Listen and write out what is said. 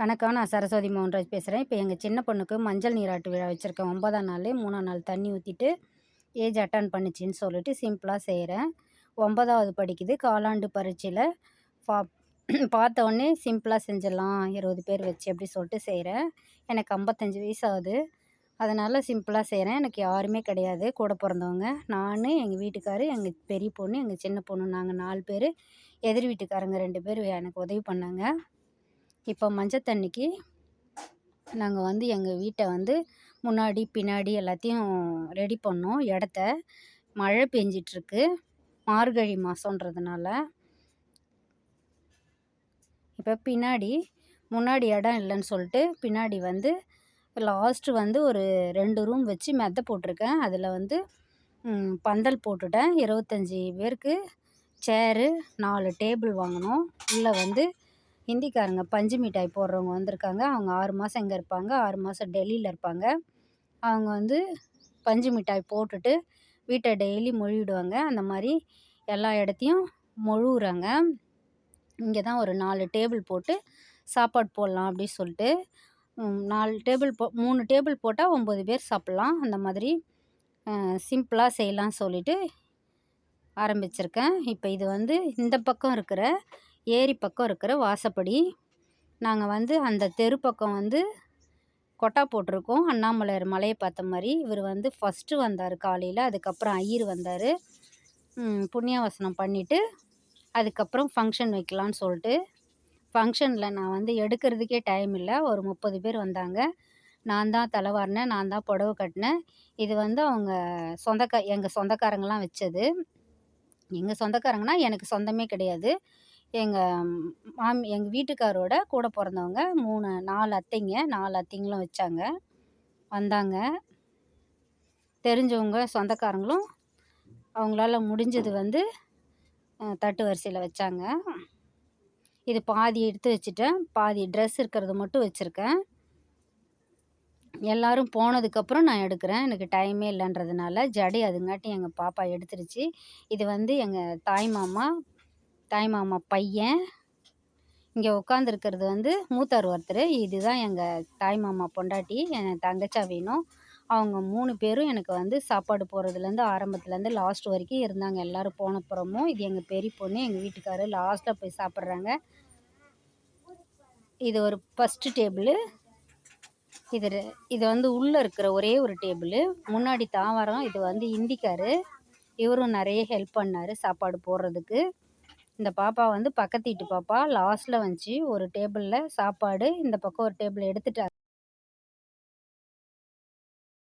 வணக்கம் நான் சரஸ்வதி மோகன்ராஜ் பேசுகிறேன் இப்போ எங்கள் சின்ன பொண்ணுக்கு மஞ்சள் நீராட்டு விழா வச்சுருக்கேன். ஒன்பதாம் நாள் மூணாம் நாள் தண்ணி ஊற்றிட்டு ஏஜ் அட்டன் பண்ணுச்சின்னு சொல்லிட்டு சிம்பிளாக செய்கிறேன் ஒன்பதாவது படிக்குது. காலாண்டு பரீட்சையில் பா பார்த்த உடனே சிம்பிளாக செஞ்சிடலாம். இருபது பேர் வச்சு அப்படி சொல்லிட்டு செய்கிறேன் எனக்கு ஐம்பத்தஞ்சு வயசு ஆகுது. அதனால் சிம்பிளாக செய்கிறேன் எனக்கு யாருமே கிடையாது. கூட பிறந்தவங்க நான் எங்கள் வீட்டுக்காரு எங்கள் பெரிய பொண்ணு எங்கள் சின்ன பொண்ணு நாங்கள் நாலு பேர். எதிர் வீட்டுக்காரங்க ரெண்டு பேர் எனக்கு உதவி பண்ணாங்க. இப்போ மஞ்சள் தண்ணிக்கு நாங்கள் வந்து எங்கள் வீட்டை வந்து முன்னாடி பின்னாடி எல்லாத்தையும் ரெடி பண்ணோம். இடத்த மழை பெஞ்சிட்ருக்கு. மார்கழி மாதன்றதுனால இப்போ பின்னாடி முன்னாடி இடம் இல்லைன்னு சொல்லிட்டு பின்னாடி வந்து லாஸ்ட்டு வந்து ஒரு ரெண்டு ரூம் வச்சு மெத்தை போட்டிருக்கேன். அதில் வந்து பந்தல் போட்டுட்டேன். இருபத்தஞ்சி பேருக்கு சேரு நாலு டேபிள் வாங்கினோம். உள்ளே வந்து ஹிந்திக்காரங்க பஞ்சு மிட்டாய் போடுறவங்க வந்திருக்காங்க. அவங்க ஆறு மாதம் இங்கே இருப்பாங்க? ஆறு மாதம் டெல்லியில் இருப்பாங்க. அவங்க வந்து பஞ்சு மிட்டாய் போட்டுட்டு வீட்டை டெய்லி மொழிவிடுவாங்க அந்த மாதிரி எல்லா இடத்தையும் மொழுகுறாங்க. இங்கே தான் ஒரு நாலு டேபிள் போட்டு சாப்பாடு போடலாம் அப்படின்னு சொல்லிட்டு நாலு டேபிள் போ மூணு டேபிள் போட்டால் ஒம்பது பேர் சாப்பிட்லாம். அந்த மாதிரி சிம்பிளாக செய்யலாம் சொல்லிட்டு ஆரம்பிச்சிருக்கேன். இப்போ இது வந்து இந்த பக்கம் இருக்கிற ஏரி பக்கம் இருக்கிற வாசப்படி. நாங்கள் வந்து அந்த தெரு பக்கம் வந்து கொட்டா போட்டிருக்கோம். அண்ணாமலையார் மலையை பார்த்த மாதிரி. இவர் வந்து ஃபஸ்ட்டு வந்தார் காலையில் அதுக்கப்புறம் ஐயர் வந்தார். புண்ணியவசனம் பண்ணிவிட்டு அதுக்கப்புறம் ஃபங்க்ஷன் வைக்கலான்னு சொல்லிட்டு. ஃபங்க்ஷனில் நான் வந்து எடுக்கிறதுக்கே டைம் இல்லை. ஒரு முப்பது பேர் வந்தாங்க. நான் தான் தலைவாரினேன் நான் தான் புடவை கட்டினேன். இது வந்து அவங்க சொந்தக்கா எங்கள் சொந்தக்காரங்களாம் வச்சது. எங்கள் சொந்தக்காரங்கன்னா எனக்கு சொந்தமே கிடையாது. எங்கள் மாமி எங்கள் வீட்டுக்காரோட கூட பிறந்தவங்க மூணு நாலு அத்தைங்க நாலு அத்தைங்களும் வச்சாங்க. வந்தாங்க. தெரிஞ்சவங்க சொந்தக்காரங்களும் அவங்களால முடிஞ்சது வந்து தட்டு வரிசையில் வச்சாங்க. இது பாதி எடுத்து வச்சுட்டேன். பாதி ட்ரெஸ் இருக்கிறது மட்டும் வச்சுருக்கேன். எல்லோரும் போனதுக்கப்புறம் நான் எடுக்கிறேன். எனக்கு டைமே இல்லைன்றதுனால ஜடை அதுங்காட்டி எங்கள் பாப்பா எடுத்துருச்சு. இது வந்து எங்கள் தாய் மாமா தாய் மாமா பையன். இங்கே உட்காந்துருக்கிறது வந்து மூத்தார் ஒருத்தர். இதுதான் எங்கள் தாய் மாமா பொண்டாட்டி என் தங்கச்சா வேணும் அவங்க மூணு பேரும் எனக்கு வந்து சாப்பாடு போடுறதுலேருந்து ஆரம்பத்துலேருந்து லாஸ்ட் வரைக்கும் இருந்தாங்க. எல்லோரும் போனப்புறமும் இது எங்கள் பெரிய பொண்ணு எங்கள் வீட்டுக்காரர் லாஸ்ட்டாக போய் சாப்பிட்றாங்க. இது ஒரு ஃபஸ்ட்டு டேபிளு இது இது வந்து உள்ளே இருக்கிற ஒரே ஒரு டேபிள் முன்னாடி தாவரம் இது வந்து இந்திக்காரு. இவரும் நிறைய ஹெல்ப் பண்ணார் சாப்பாடு போடுறதுக்கு. இந்த பாப்பா வந்து பக்கத்து வீட்டு பாப்பா. லாஸ்ட்டில் வந்துச்சு ஒரு டேபிளில் சாப்பாடு. இந்த பக்கம் ஒரு டேபிள் எடுத்துட்டாங்க.